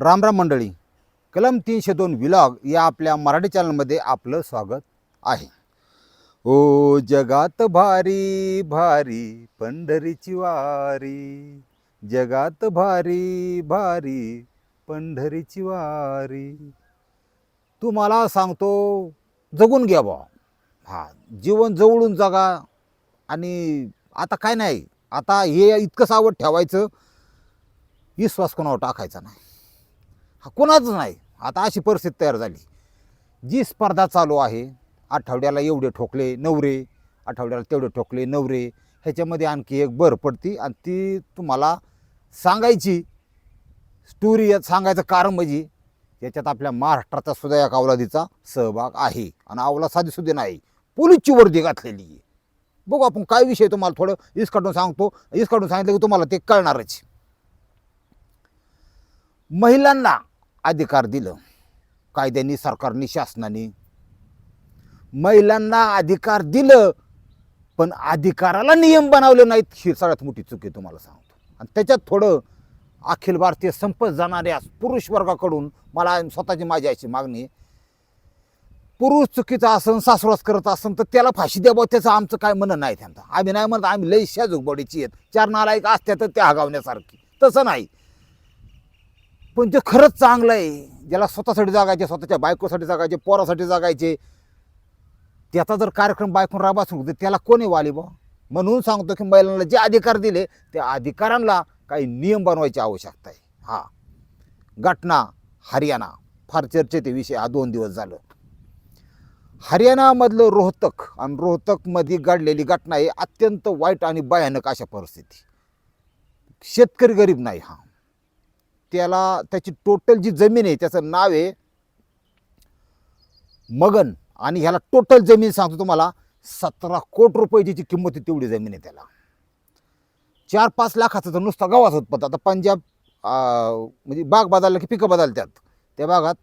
रामराम मंडळी कलम तीनशे दोन विलॉग या आपल्या मराठी चॅनलमध्ये आपलं स्वागत आहे. ओ जगात भारी भारी पंढरीची वारी. जगात भारी भारी पंढरीची वारी. तुम्हाला सांगतो जगून घ्या बा हा जीवन जवळून जगा. आणि आता काय नाही आता हे इतकं सावध ठेवायचं विश्वास कोणावर टाकायचा नाही. हा कोणाच नाही. आता अशी परिस्थिती तयार झाली. जी स्पर्धा चालू आहे आठवड्याला एवढे ठोकले नवरे आठवड्याला तेवढे ठोकले नवरे ह्याच्यामध्ये आणखी एक भर पडती आणि ती तुम्हाला सांगायची स्टोरी सांगायचं कारण म्हणजे याच्यात आपल्या महाराष्ट्राचा सुद्धा एक अवलादीचा सहभाग आहे. आणि अवला साधी सुद्धा नाही. पोलीसची वर्दी घातलेली आहे. बघू आपण काय विषय तुम्हाला थोडं इसकाटून सांगतो. इसकाटून सांगितलं की तुम्हाला ते कळणारच. महिलांना अधिकार दिलं. कायद्याने सरकारने शासनाने. महिलांना अधिकार दिलं पण अधिकाराला नियम बनवले नाहीत ही सगळ्यात मोठी चूक आहे तुम्हाला सांगतो. आणि त्याच्यात थोडं अखिल भारतीय संपत जाणाऱ्या पुरुष वर्गाकडून मला स्वतःची माझी अशी मागणी पुरुष चुकीचा असन सासवास करत असन तर त्याला फाशी द्यावं त्याचं आमचं काय म्हणणं नाही त्यांना आम्ही नाही म्हणत आम्ही लई शाजूकबडीची आहेत. चार नालायक असत्या तर त्या हगावण्यासारखी. तसं नाही. पण जे खरंच चांगलं आहे. ज्याला स्वतःसाठी जागायचे स्वतःच्या बायकोसाठी जागायचे पोरासाठी जागायचे. त्याचा जर कार्यक्रम बायकून राबा सांगतो त्याला कोणी वाली बा म्हणून सांगतो की महिलांना जे अधिकार दिले त्या अधिकारांना काही नियम बनवायची आवश्यकता आहे. हा. घटना हरियाणा. फार चर्चेचे विषय हा दोन दिवस झालं. हरियाणामधलं रोहतक आणि रोहतकमध्ये घडलेली घटना आहे अत्यंत वाईट आणि भयानक अशा परिस्थिती. शेतकरी गरीब नाही हा. त्याला त्याची टोटल जी जमीन आहे त्याचं नाव आहे मगन. आणि ह्याला टोटल जमीन सांगतो तुम्हाला सतरा कोटी रुपयाची किंमत आहे तेवढी जमीन आहे त्याला. चार पाच लाखाचं तर नुसतं गावाच उत्पन्न. आता पंजाब म्हणजे बाग बदलला की पिकं बदलतात. त्या भागात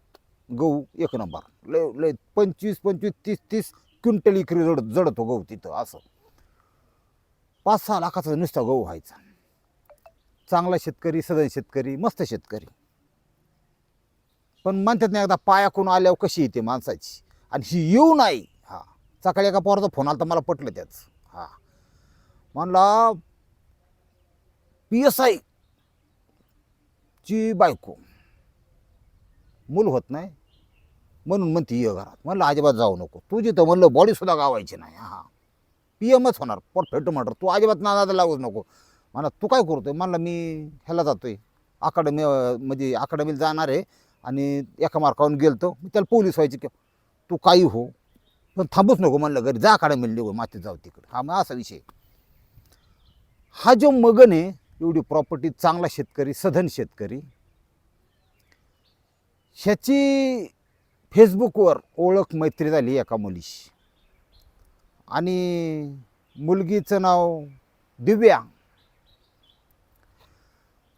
गहू एक नंबर. लय लय पंचवीस पंचवीस तीस तीस क्विंटल इकरी जड जडतो गहू तिथं असं. पाच सहा लाखाचा नुसता गहू व्हायचा. चांगला शेतकरी सदन शेतकरी मस्त शेतकरी. पण म्हणतात नाही एकदा पायाकून आल्यावर कशी येते माणसाची? आणि ही येऊ नाही. हा. सकाळी एका पोराचा फोन आला तर मला पटलं त्याच. हा. म्हणला पी एस आय ची बायको. मूल होत नाही. म्हणून म्हणते ये घरात. म्हणलं अजिबात जाऊ नको. तू जिथं म्हणलं बॉडीसुद्धा गावायची नाही. हा. पी एमच होणार. परफेक्ट म्हणणार तू अजिबात नादाला लागूच नको. म्हणा तू काय करतोय? म्हणलं मी ह्याला जातोय. अकॅडमी म्हणजे अकॅडमीला जाणार आहे आणि एका मार्कावरून गेलतो. मी त्याला पोलीस व्हायचे की तू काही हो. पण थांबूच नको म्हणलं घरी. जा अकॅडमीला निघून. माती जाऊ तिकडे. हा मग असा विषय. हा जो मगन आहे एवढी प्रॉपर्टी चांगला शेतकरी सधन शेतकरी ह्याची फेसबुकवर ओळख मैत्री झाली एका मुलीशी. आणि मुलगीचं नाव दिव्या.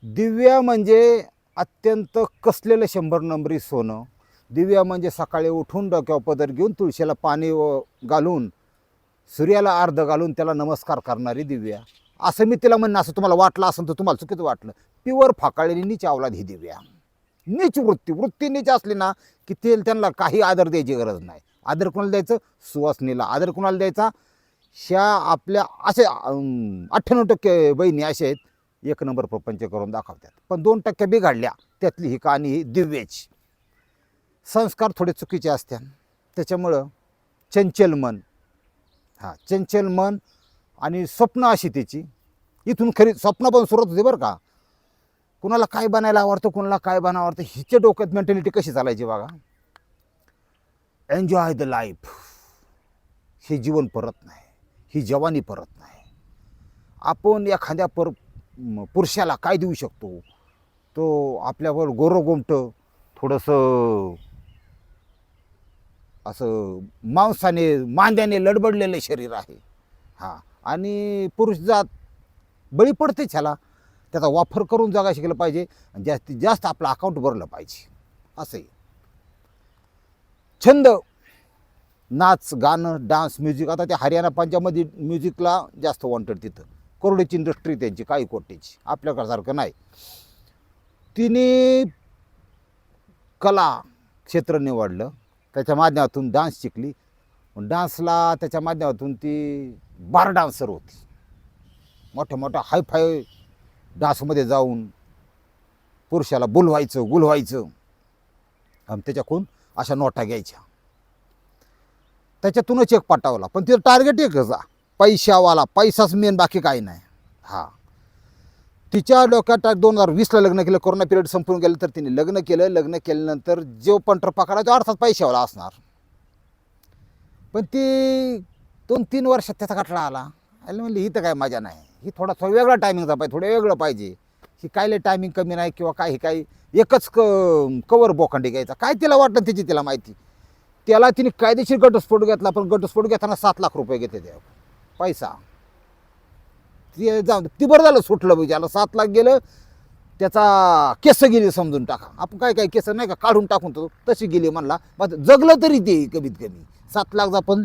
दिव्या म्हणजे अत्यंत कसलेलं शंभर नंबरी सोनं. दिव्या म्हणजे सकाळी उठून डोक्यावर पदर घेऊन तुळशीला पाणी व- घालून सूर्याला अर्ध घालून त्याला नमस्कार करणारी दिव्या. असं मी तिला म्हणणं असं तुम्हाला वाटलं असं तर तुम्हाला चुकीचं वाटलं. प्युअर फाकाळलेली नीच अवलाद ही दिव्या. नीच वृत्ती वृत्ती नीच असली ना की ते त्यांना काही आदर द्यायची गरज नाही. आदर कोणाला द्यायचं? सुवासनीला. आदर कोणाला द्यायचा? श्या आपल्या असे अठ्ठ्याण्णव टक्के बहिणी असे आहेत एक नंबर प्रपंच करून दाखवतात. पण दोन टक्के बिघडल्या त्यातली ही कहाणी ही दिव्याची. संस्कार थोडे चुकीचे असतात. त्याच्यामुळं चंचल मन. हां चंचल मन आणि स्वप्न अशी त्याची. इथून खरी स्वप्न पण सुरत होते बरं का. कुणाला काय बनायला आवडतं कुणाला काय बनावं आवडतं हिच्या डोक्यात मेंटॅलिटी कशी चालायची बघा. एन्जॉय द लाईफ हे जीवन परत नाही. ही जवानी परत नाही. आपण एखाद्या पर पुरुषाला काय देऊ शकतो? तो आपल्यावर गोरोगोमटं थोडंसं असं मांसाने मांद्याने लडबडलेलं शरीर आहे. हां आणि पुरुष जात बळी पडते ह्याला. त्याचा वापर करून जगा शिकलं पाहिजे आणि जास्तीत जास्त आपलं अकाउंट भरलं पाहिजे. असंही छंद नाच गाणं डान्स म्युझिक आता त्या हरियाणा पंजाबमध्ये म्युझिकला जास्त वॉन्टेड तिथं. करोडीची इंडस्ट्री त्यांची काही कोटीची. आपल्याकडसारखं नाही. तिने कला क्षेत्र निवडलं. त्याच्या माध्यमातून डान्स शिकली. डान्सला त्याच्या माध्यमातून ती बार डान्सर होती. मोठ्या मोठ्या हायफाय डान्समध्ये जाऊन पुरुषाला बोलवायचं गुलवायचं. आणि त्याच्याकडून अशा नोटा घ्यायच्या. त्याच्यातूनच एक पटावला. पण तिचं टार्गेट एकच आ, पैशावाला पैसाच मेन बाकी काही नाही. हा. तिच्या डोक्यात दोन हजार वीसला लग्न केलं कोरोना पिरियड संपून गेलं तर तिने लग्न केलं. लग्न केल्यानंतर जो पंटर पकडा तो अर्थात पैशावाला असणार. पण ती दोन तीन वर्षात त्याचा कटळा आला. आणि म्हणली ही तर काय मजा नाही. ही थोडा थोडा वेगळा टायमिंगचा पाहिजे थोडं वेगळं पाहिजे. ही कायले टायमिंग कमी नाही किंवा काय ही काही एकच क कवर बोखंडी घ्यायचा. काय तिला वाटलं त्याची तिला माहिती. त्याला तिने कायदेशीर घटस्फोट घेतला पण घटस्फोट घेताना सात लाख रुपये घेते त्या पैसा. ते जाऊ ते ती बरं झालं सुटलं पाहिजे याला सात लाख गेलं. त्याचा केस गेली समजून टाका. आपण काय काय केस नाही का? काढून टाकून तो तशी गेली म्हणला. मग जगलं तरी ते कमीत कमी. सात लाख जापण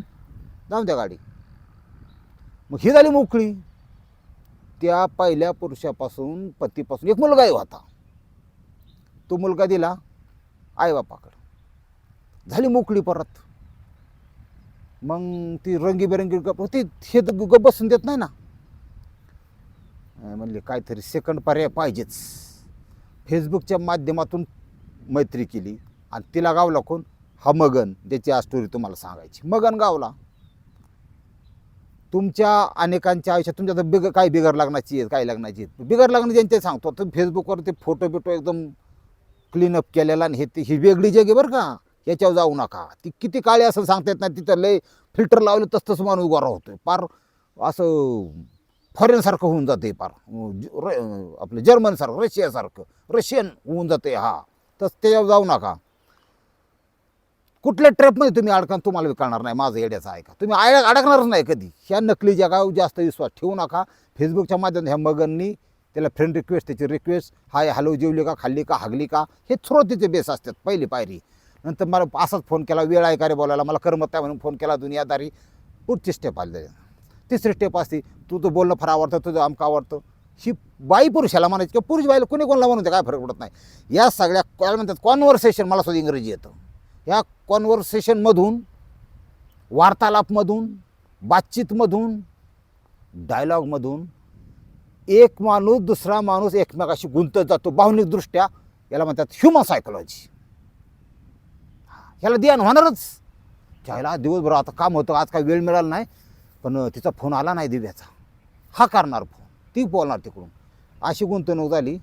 जाऊन द्या गाडी. मग ही झाली मोकळी. त्या पहिल्या पुरुषापासून पतीपासून एक मुलगाही होता. तो मुलगा दिला आईबापाकडं झाली मोकळी परत. मग ती रंगीबेरंगी गप ती हे तर गप बसून देत नाही ना. म्हणले काहीतरी सेकंड पर्याय पाहिजेच. फेसबुकच्या माध्यमातून मैत्री केली. आणि तिला गावला कोण? हा मगन ज्याची आज स्टोरी तुम्हाला सांगायची. मगन गावला. तुमच्या अनेकांच्या आयुष्यात तुमच्या तर बिग काय बिगर लग्नाची आहेत काय लग्नाची आहेत. बिगर लागणं ज्यांचे सांगतो तर फेसबुकवर ते फोटो बिटो एकदम क्लीनअप केलेला आणि हे ती ही वेगळी जग आहे बरं का. याच्यावर जाऊ नका. ती किती काळी असं सांगता येत नाही तिथं लय फिल्टर लावलं तस तसं माणूस गोरा होतो पार असं फॉरेनसारखं होऊन जाते पार आपलं जर्मनसारखं रशियासारखं रशियन होऊन जाते हा. तस त्याच्यावर जाऊ नका. कुठल्या ट्रॅपमध्ये तुम्ही अडका तुम्हाला विकणार नाही. माझं येड्याचं ऐका. तुम्ही आय अडकणारच नाही कधी. ह्या नकली जगावर जास्त विश्वास ठेवू नका. फेसबुकच्या माध्यमात ह्या मगननी त्याला फ्रेंड रिक्वेस्ट त्याची रिक्वेस्ट हाय हॅलो जेवली का खाल्ली का हागली का हे श्रोतेचे बेस असतात. पहिली पायरी. नंतर मला असाच फोन केला वेळ आहे का रे बोलायला? मला करमत नाही म्हणून फोन केला दुनियादारी. पुढची स्टेप आली. तिसरी स्टेप असते तू तो बोलणं फार आवडतं तुझं आमकं आवडतं. ही बाई पुरुषाला म्हणायची किंवा पुरुष बाईला कोणी कोणाला म्हणून काय फरक पडत नाही. या सगळ्या काय म्हणतात कॉन्व्हर्सेशन मला सुद्धा इंग्रजी येतं. ह्या कॉन्व्हर्सेशनमधून वार्तालापमधून बातचीतमधून डायलॉगमधून एक माणूस दुसरा माणूस एकमेकाशी गुंतत जातो भावनिकदृष्ट्या याला म्हणतात ह्युमन सायकोलॉजी ह्याला ध्यान होणारच. त्याला दिवसभर आता काम होतं आज काय वेळ मिळाला नाही पण तिचा फोन आला नाही दिव्याचा. हा करणार फोन. ती बोलणार तिकडून. अशी गुंतवणूक झाली.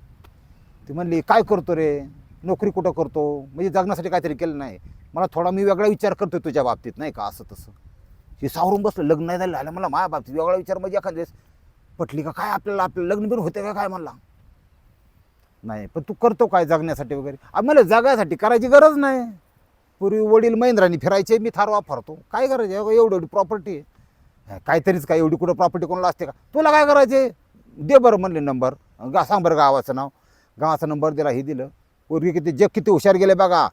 ती म्हणली काय करतो रे? नोकरी कुठं करतो? म्हणजे जगण्यासाठी काहीतरी केलं नाही. मला थोडा मी वेगळा विचार करतो तुझ्या बाबतीत नाही का? असं तसं. हे सावरून बसलं. लग्न नाही झालं. आलं मला माझ्या बाबतीत वेगळा विचार म्हणजे एखाद्या वेळेस पटली का? काय आपल्याला आपलं लग्न बिन होते का? काय म्हणला? नाही पण तू करतो काय जगण्यासाठी वगैरे? मला जगायसाठी करायची गरज नाही. पूर्वी वडील महिंद्राने फिरायचे मी थार वापरतो. काय करायचे? अगं एवढी एवढी प्रॉपर्टी आहे. काहीतरीच काय एवढी कुठं प्रॉपर्टी कोणाला असते का? तुला काय करायचे दे बरं म्हणले नंबर गा सांग बरं गावाचं नाव. गावाचा नंबर दिला हे दिलं. पूर्वी किती जग किती हुशार गेले बघा.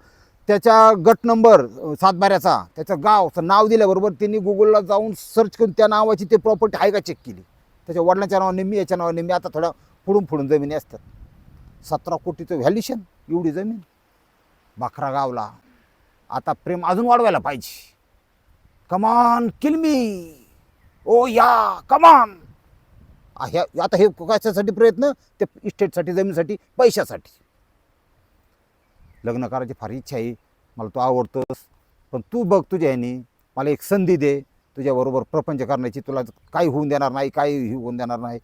त्याच्या गट नंबर सातबाऱ्याचा त्याचं गावचं नाव दिल्याबरोबर त्यांनी गुगलला जाऊन सर्च करून त्या नावाची ते प्रॉपर्टी आहे का चेक केली. त्याच्या वडिलांच्या नावाने मी याच्या नावाने मी आता थोडा फुडून फुडून जमिनी असतात. सतरा कोटीचं व्हॅल्युशन एवढी जमीन. बाखरा गावला. आता प्रेम अजून वाढवायला पाहिजे. कमान किलमी ओ या कमान ह्या आता हे कशासाठी प्रयत्न? ते इस्टेटसाठी जमिनीसाठी पैशासाठी. लग्न करायची फार इच्छा आहे. मला तू आवडतोस पण तू बघ तुझ्या ह्यानी. मला एक संधी दे. तुझ्याबरोबर प्रपंच करण्याची तुला काही होऊन देणार नाही काही होऊन देणार नाही.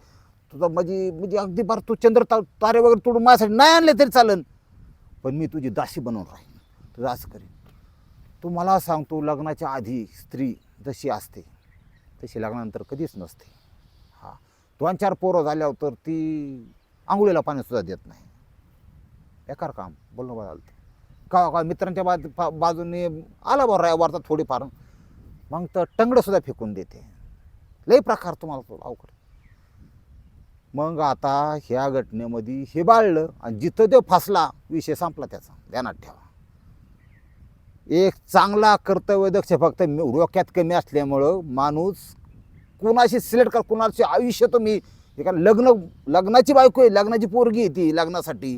तुझं म्हणजे म्हणजे अगदी बार तू चंद्र ता तारे वगैरे तोडून माझ्यासाठी नाही आणले तरी चालन. पण मी तुझी दासी बनवून राहीन. तुझं असं करीन. तो मला सांगतो लग्नाच्या आधी स्त्री जशी असते तशी लग्नानंतर कधीच नसते. हा. दोन चार पोरं झाल्यावर तर ती आंघोळीला पाणीसुद्धा देत नाही. बेकार काम बोलणं बघाल का का मित्रांच्या बाजू बा- बाजूने आला बरं राय वारता थोडीफार. मग तर टंगडंसुद्धा फेकून देते. लई प्रकार तुम्हाला तो अवघड. मग आता ह्या घटनेमध्ये हे बाळलं आणि जिथं देव फासला विषय संपला त्याचा. ध्यानात ठेवा. एक चांगला कर्तव्यदक्ष फक्त डोक्यात कमी असल्यामुळं माणूस कुणाशी सिलेक्ट कर कुणाचे आयुष्य तुम्ही एका लग्न लग्नाची बायको आहे लग्नाची पोरगी आहे ती लग्नासाठी.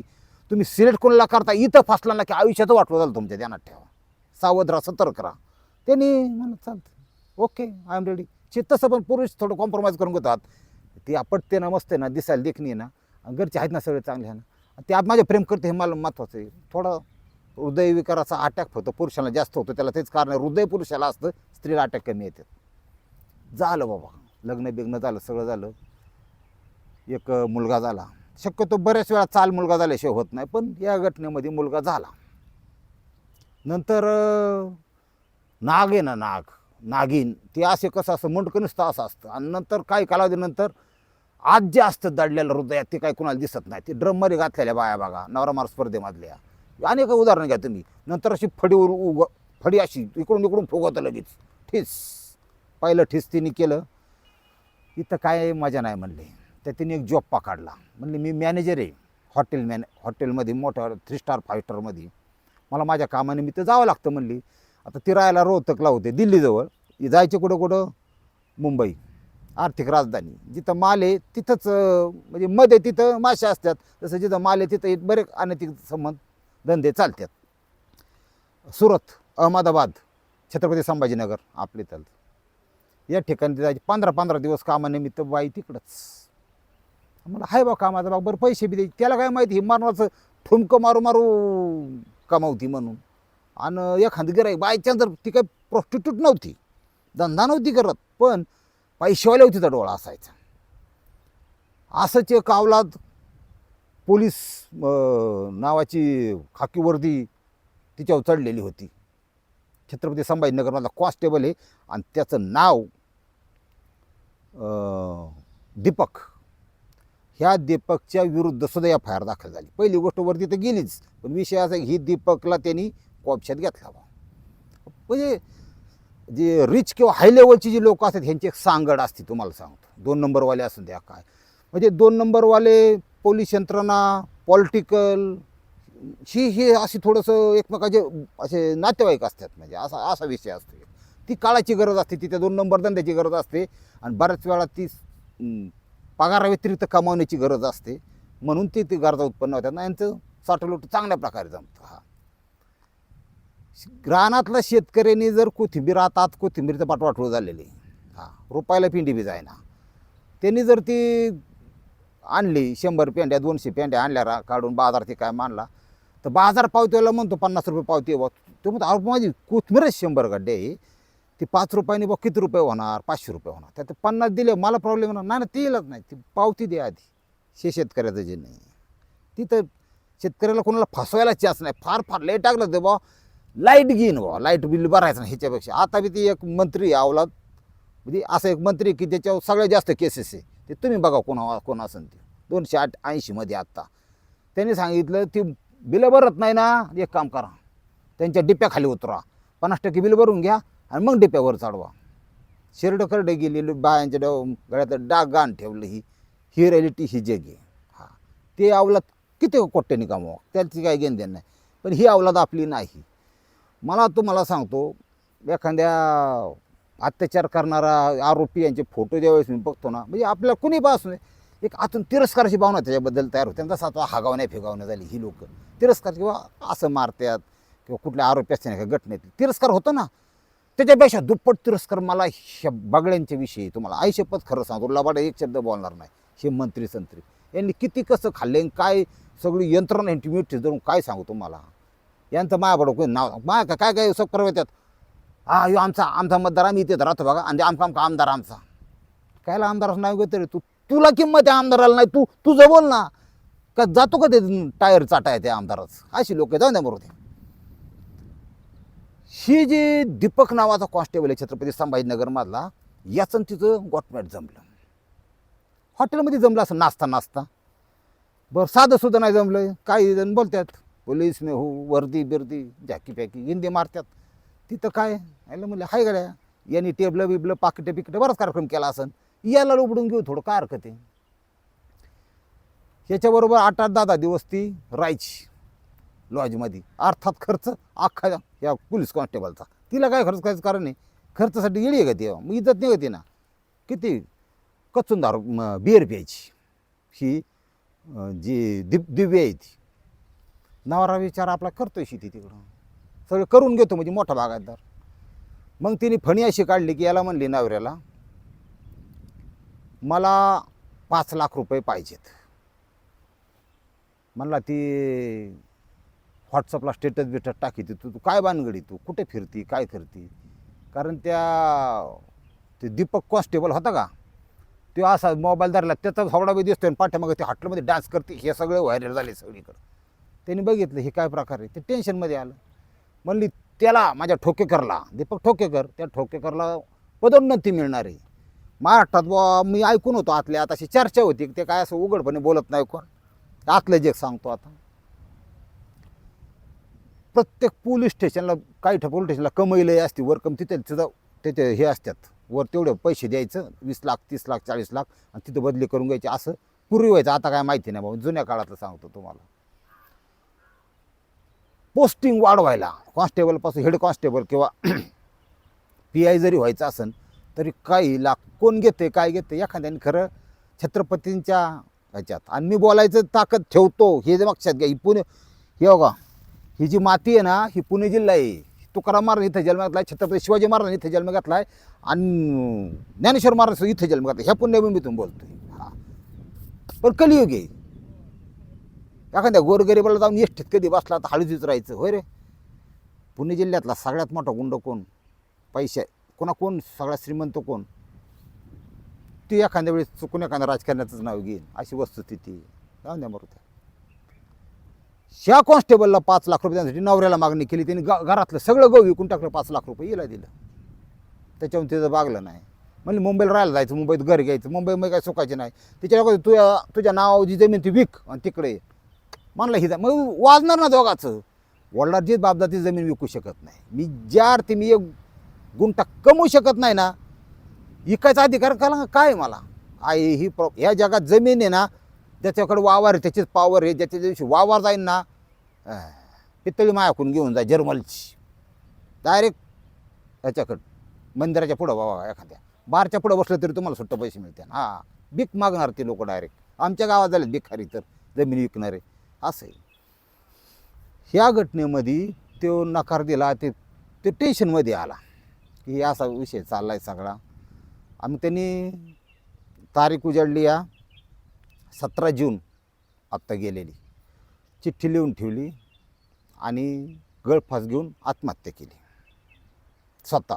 तुम्ही सिलेक्ट कोणाला करता इथं फासला ना की आयुष्याचं वाटलं झालं तुमच्या ध्यानात ठेवा. सावध राहा सतर्क राहा. त्यांनी म्हणत चालतं ओके आय एम रेडी चे तसं पण पुरुष थोडं कॉम्प्रोमाइज करून घेतात. ती आपटते ना मस्त आहे ना दिसायला देखणी आहे ना. घरचे आहेत ना सगळे चांगले आहे ना. ते आप माझे प्रेम करते हे मला महत्त्वाचं आहे. थोडं हृदयविकाराचा अटॅक होतो पुरुषाला जास्त होतो त्याला तेच कारण हृदय पुरुषाला असतं स्त्रीला अटॅक कमी येते. झालं बाबा लग्न बिग्न झालं सगळं झालं. एक मुलगा झाला. शक्यतो बऱ्याच वेळा चाल मुलगा झाल्याशिवाय होत नाही पण या घटनेमध्ये मुलगा झाला. नंतर नाग आहे ना नाग नागिन ते असे कसं असं मुंडकं नुसतं असं असतं. आणि नंतर काही कालावधीनंतर आज जे असतं दडलेलं हृदयात ते काही कुणाला दिसत नाही. ते ड्रममध्ये घातलेल्या बाया बघा नवरामार स्पर्धेमधल्या. अनेक उदाहरणं घ्या तुम्ही. नंतर अशी फडीवर उग फडी अशी इकडून इकडून फुगवतं लगेच. ठिस. पहिलं ठिस तिने केलं. इथं काय मजा नाही म्हणले. तर तिने एक जॉब पकडला म्हणले मी मॅनेजर आहे. हॉटेल मॅने हॉटेलमध्ये मोठ्या थ्री स्टार फाईव्ह स्टारमध्ये मला माझ्या कामानिमित्त जावं लागतं म्हणली. आता ती राहायला रोहतकला होते दिल्लीजवळ. जायचे कुठं कुठं? मुंबई. आर्थिक राजधानी. जिथं माल आहे तिथंच म्हणजे मध्ये तिथं मासे असतात. तसं जिथं माल आहे तिथं एक बरेच अनैतिक संबंध. धंदे चालतात. सुरत अहमदाबाद छत्रपती संभाजीनगर आपले चालतं या ठिकाणी जायचे पंधरा पंधरा दिवस कामानिमित्त बाई तिकडंच. मला हाय बा कामाचा बा बरं पैसे बी द्यायचे. त्याला काय माहिती हे मारवाचं ठुमकं मारू मारू कमावती म्हणून. आणि एखादं गिराईक बायचान्स जर ती काही प्रॉस्टिट्यूट नव्हती धंदा नव्हती करत पण पैशावाल्या होती तर डोळा असायचा. असंच एक अवलाद पोलीस नावाची खाकी वर्दी तिच्यावर चढलेली होती. छत्रपती संभाजीनगरमधला कॉन्स्टेबल आहे आणि त्याचं नाव दीपक. ह्या दीपकच्या विरुद्ध सुद्धा एफ आय आर दाखल झाली. पहिली गोष्ट वरती तर गेलीच पण विषय असा ही दीपकला त्यांनी कॉपशात घेतला म्हणजे जे रिच किंवा हाय लेवलची जी लोक असतात ह्यांची एक सांगड असते तुम्हाला सांगतो. दोन नंबरवाले असून द्या काय. म्हणजे दोन नंबरवाले पोलीस यंत्रणा पॉलिटिकल ही हे अशी थोडंसं एकमेकाचे असे नातेवाईक असतात. म्हणजे असा असा विषय असतो ती काळाची गरज असते. तिथे दोन नंबर धंद्याची गरज असते. आणि बऱ्याच वेळा ती पगाराव्यतिरिक्त कमावण्याची गरज असते. म्हणून ते ती गरजा उत्पन्न होतात. ना यांचं साठवलूट चांगल्या प्रकारे जमतं. हा. रानातल्या शेतकऱ्यांनी जर कोथिंबीर आता आत कोथिंबीरचं पाठवाठवू झालेली हां. रोपायला पिंडी बी जायना त्यांनी जर ती आणली शंभर पेंड्या दोनशे पेंड्या आणल्या रा काढून बाजार ते काय मानला. तर बाजार पावतीला म्हणतो पन्नास रुपये पावती आहे बुवा. तो म्हणतो अरे माझी कोथिंबीरच शंभर गड्डे आहे. ती पाच रुपयाने बघ किती रुपये होणार? पाचशे रुपये होणार. त्यात पन्नास दिले मला प्रॉब्लेम होणार नाही ना ते येलच नाही. ती पावती द्या आधी. शे शेतकऱ्याचं जे नाही. तिथं शेतकऱ्याला कोणाला फसवायला चान्स नाही. फार फार लय टाकलं ते बा लाइट घेईन बा लाइट बिल भरायचं नाही ह्याच्यापेक्षा. आता बी ती एक मंत्री आवलात म्हणजे असं एक मंत्री की त्याच्यावर सगळ्यात जास्त केसेस आहे. ते तुम्ही बघा कोणा कोण असेल ते दोनशे आठ ऐंशीमध्ये आत्ता. त्यांनी सांगितलं ती बिलं भरत नाही ना एक काम करा. त्यांच्या डिप्याखाली उतरा. पन्नास टक्के बिल भरून घ्या आणि मग डिप्यावर चढवा. शिरडं करडे गेलेली बायांच्या डो गळ्यात डाग गाण ठेवलं ही. ही रिॲलिटी ही जग आहे. हा. ते अवलाद किती कोट्याने कमावा त्याची काही घेण देण नाही. पण ही अवलाद आपली नाही. मला तुम्हाला सांगतो एखाद्या अत्याचार करणारा आरोपी यांचे फोटो ज्यावेळेस मी बघतो ना म्हणजे आपल्याला कुणी पासून एक आतून तिरस्काराची भावना त्याच्याबद्दल तयार होते. त्यांचा सातवा हागावण्या फेगावण्या झाली ही लोक. तिरस्कार किंवा असं मारतात किंवा कुठल्या आरोपी असते नाही का घटनेत. तिरस्कार होतो ना. त्याच्यापेक्षा दुप्पट तिरस्कार मला ह्या बागड्यांच्या विषयी तुम्हाला आयुष्यपत खरं सांगतो. लबाडा एक शब्द बोलणार नाही. हे मंत्री संत्री यांनी किती कसं खाल्ले आणि काय सगळी यंत्रणा यांची धरून काय सांगू तुम्हाला? यांचं मायाबडं कोणी नाव माया का काय काय सब करत हा ह्यो आमचा आमचा मतदार आम्ही इथे राहतो बघा. आणि आमचा आमचा आमदार आमचा. कायला आमदारच नाव घेतो रे तू? तुला किंमत आहे आमदाराला नाही. तू तुझं बोल ना. का जातो का ते टायर चाटाय त्या आमदारच? अशी लोक जाऊन द्या बरोबर ते ही जी दीपक नावाचा कॉन्स्टेबल आहे छत्रपती संभाजीनगरमधला याचं आणि तिचं गोटमॅट जमलं. हॉटेलमध्ये जमलं असं नाचता नाचता. बरं साधं सुद्धा नाही जमलं. काही जण बोलतात पोलीस मे हो वर्दी बिर्दी जॅकी पॅकी हिंदी मारतात. तिथं काय? यायला म्हणलं हाय गड्या यांनी टेबलं बिबलं पाकिटं बिकिटं बराच कार्यक्रम केला असन. याला उघडून घेऊ थोडं काय हरकत आहे? याच्याबरोबर आठ आठ दहा दहा दिवस ती राहायची लॉजमध्ये. अर्थात खर्च अख्खा या पोलीस कॉन्स्टेबलचा. तिला काय खर्च करायचं कारण नाही खर्चासाठी गेली आहे का ती? मग इज्जत नाही होती ना किती? कचून दारू बिअर प्यायची. ही जी दिप दिव्य आहे ती. नवरा विचार आपला करतोय शेती तिकडं. सगळं करून घेतो म्हणजे मोठा बागायतदार मग तिने फणी अशी काढली की याला म्हणली नवऱ्याला मला पाच लाख रुपये पाहिजेत. म्हणला ती व्हॉट्सअपला स्टेटस बिटस टाकी ती तू तू काय बानगडी तू कुठे फिरती काय करती? कारण त्या ते दीपक कॉन्स्टेबल होता का तो असा मोबाईल धरला त्याचा हवडा बी दिसतो आणि पाठ्यामागे ते हॉटेलमध्ये डान्स करते हे सगळे व्हायरल झाले सगळीकडं. त्यांनी बघितलं हे काय प्रकार आहे? ते टेन्शनमध्ये आलं. म्हणली त्याला माझ्या ठोकेकरला दीपक ठोकेकर त्या ठोकेकरला पदोन्नती मिळणार आहे. महाराष्ट्रात बुवा मी ऐकून होतो आतल्या आता अशी चर्चा होती की ते काय असं उघडपणे बोलत नाही कोण. आतलं जे सांगतो आता. प्रत्येक पोलीस स्टेशनला काही ठिकाणी पोलीस स्टेशनला कमईलय असते वरकम तिथे तिथं त्याचे हे असतात. वर तेवढे पैसे द्यायचं वीस लाख तीस लाख चाळीस लाख आणि तिथं बदली करून घ्यायची. असं पूर्वी व्हायचं आता काय माहिती नाही बाबा जुन्या काळातलं सांगतो तुम्हाला. पोस्टिंग वाढवायला कॉन्स्टेबलपासून हेड कॉन्स्टेबल किंवा पी आय जरी व्हायचं असेल तरी काही लाख कोण घेते काय घेते एखाद्याने खरं छत्रपतींच्या ह्याच्यात. आणि मी बोलायचं ताकद ठेवतो हे जे लक्षात घ्या ही पुणे हे बघा ही जी माती आहे ना ही पुणे जिल्हा आहे. तुकाराम महाराज इथं जन्म घातला आहे छत्रपती शिवाजी महाराज इथे जन्म घातला आहे आणि ज्ञानेश्वर महाराज इथे जन्म घातला. ह्या पुण्यभूमीतून आहे हां. पण कलियुग आहे. एखाद्या गोरगरीबाला जाऊन एसटीत कधी बसला तर हळूच राहायचं होय रे? पुणे जिल्ह्यातला सगळ्यात मोठा गुंड कोण? पैसे. कोणा कोण? सगळ्यात श्रीमंत कोण? ती एखाद्या वेळेस चुकून एखाद्या राजकारण्याचंच नाव घेईन. अशी वस्तुस्थिती जाऊन द्या मरू श्या कॉन्स्टेबलला पाच लाख रुपये देण्यासाठी नवऱ्याला मागणी केली. त्यांनी ग घरातलं सगळं गहू विकून टाकलं पाच लाख रुपये हिला दिलं. त्याच्यावरून तिचं बागलं नाही. म्हणजे मुंबईला राहायला जायचं मुंबईत घर घ्यायचं मुंबईमध्ये काय सुखाचे नाही. तिच्या तुझ्या तुझ्या नावाची जमीन ती विक आणि तिकडे म्हणलं ही मग वाजणार ना दोघाचं. वडिलाची बापदाची जमीन विकू शकत नाही. मी ज्या अर्थी मी एक गुंठा कमवू शकत नाही ना विकायचा अधिकार कला काय मला? आई ही प्रॉ ह्या जगात जमीन आहे ना ज्याच्याकडे वावर आहे त्याचीच पावर आहे ज्याच्या दिवशी वावर जाईन ना पितळी मायाकून घेऊन जा जर्मलची. डायरेक्ट ह्याच्याकडं मंदिराच्या पुढं बाबा एखाद्या. बारच्या पुढं बसलं तरी तुम्हाला सुट्ट पैसे मिळते हां भीक मागणार ते लोक डायरेक्ट आमच्या गावात झाले भिकारी तर जमीन विकणारे. असं आहे ह्या घटनेमध्ये तो नकार दिला ते ते टेन्शनमध्ये आला. की असा विषय चालला आहे सगळा. आम्ही त्यांनी तारीख उजाडली या. सतरा जून आत्ता गेलेली. चिठ्ठी लिहून ठेवली आणि गळफास घेऊन आत्महत्या केली. स्वतः.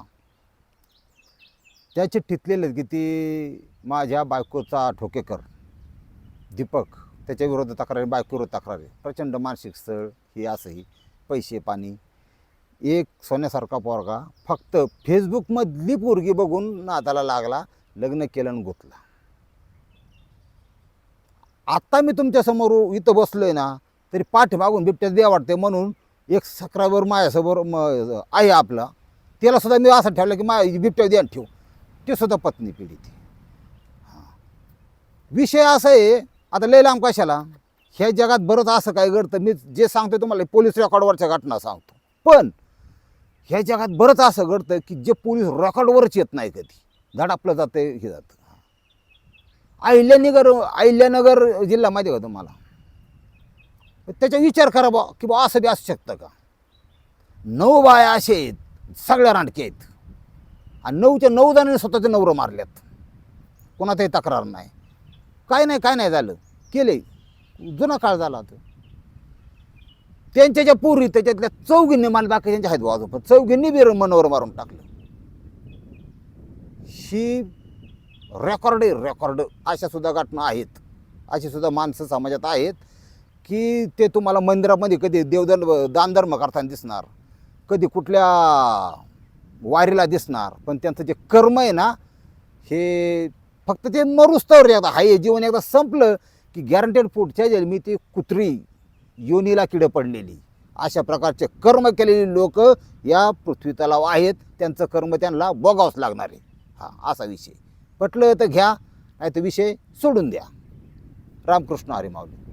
त्या चिठ्ठीत लिहिलं की ती माझ्या बायकोचा ठोकेकर दीपक त्याच्या विरोधात तक्रारी बायकोविरोध तक्रारी. प्रचंड मानसिक स्थळ हे असंही पैसे पाणी. एक सोन्यासारखा पोरगा फक्त फेसबुकमधली पोरगी बघून नाताला लागला लग्न केलं आणि गुतला. आत्ता मी तुमच्यासमोर इथं बसलो आहे ना तरी पाठीमागून बिबट्यात द्या वाटते म्हणून एक सक्रावर माझ्यासमोर म आहे आपला. त्याला सुद्धा मी असं ठेवलं की मा बिबट्या द्या ठेव. ते सुद्धा पत्नी पिढी ती विषय असा आहे आता लय लांब कशाला? ह्या जगात बरंच असं काय घडतं. मी जे सांगतो तुम्हाला पोलीस रेकॉर्डवरच्या घटना सांगतो. पण ह्या जगात बरंच असं घडतं की जे पोलीस रेकॉर्डवरच येत नाही कधी. धडापलं जातं हे जातं. अहिल्यानगर अहिल्यानगर जिल्हा माहिती का तुम्हाला? त्याचा विचार करा बा की बा असं बी असू शकतं का? नऊ बाया असे आहेत सगळ्या रांडके आहेत. आणि नऊच्या नऊ जणांनी स्वतःचे नवरं मारल्यात. कोणाचाही तक्रार नाही. काय नाही काय नाही झालं. केले जुना काळ झाला तो त्यांच्या ज्या पूर्वी त्याच्यातल्या चौघींनी मला बाकी त्यांच्या आहेत बाजू चौघींनी बी मनोवर मारून टाकलं. ही रेकॉर्ड आहे रेकॉर्ड. अशा सुद्धा घटना आहेत. अशी सुद्धा माणसं समाजात आहेत की ते तुम्हाला मंदिरामध्ये कधी देवधर्म दानधर्म करताना दिसणार. कधी कुठल्या वारीला दिसणार. पण त्यांचं जे कर्म आहे ना हे फक्त ते मरुस्तवर एकदा हाय जीवन एकदा संपलं की गॅरंटेड पुढच्या जन्मी ती कुत्री योनीला किडं पडलेली. अशा प्रकारचे कर्म केलेली लोक या पृथ्वी तलाव आहेत. त्यांचं कर्म त्यांना बघावंच लागणार आहे. हा असा विषय. पटलं तर घ्या नाही तर विषय सोडून द्या. रामकृष्ण हरी माऊली.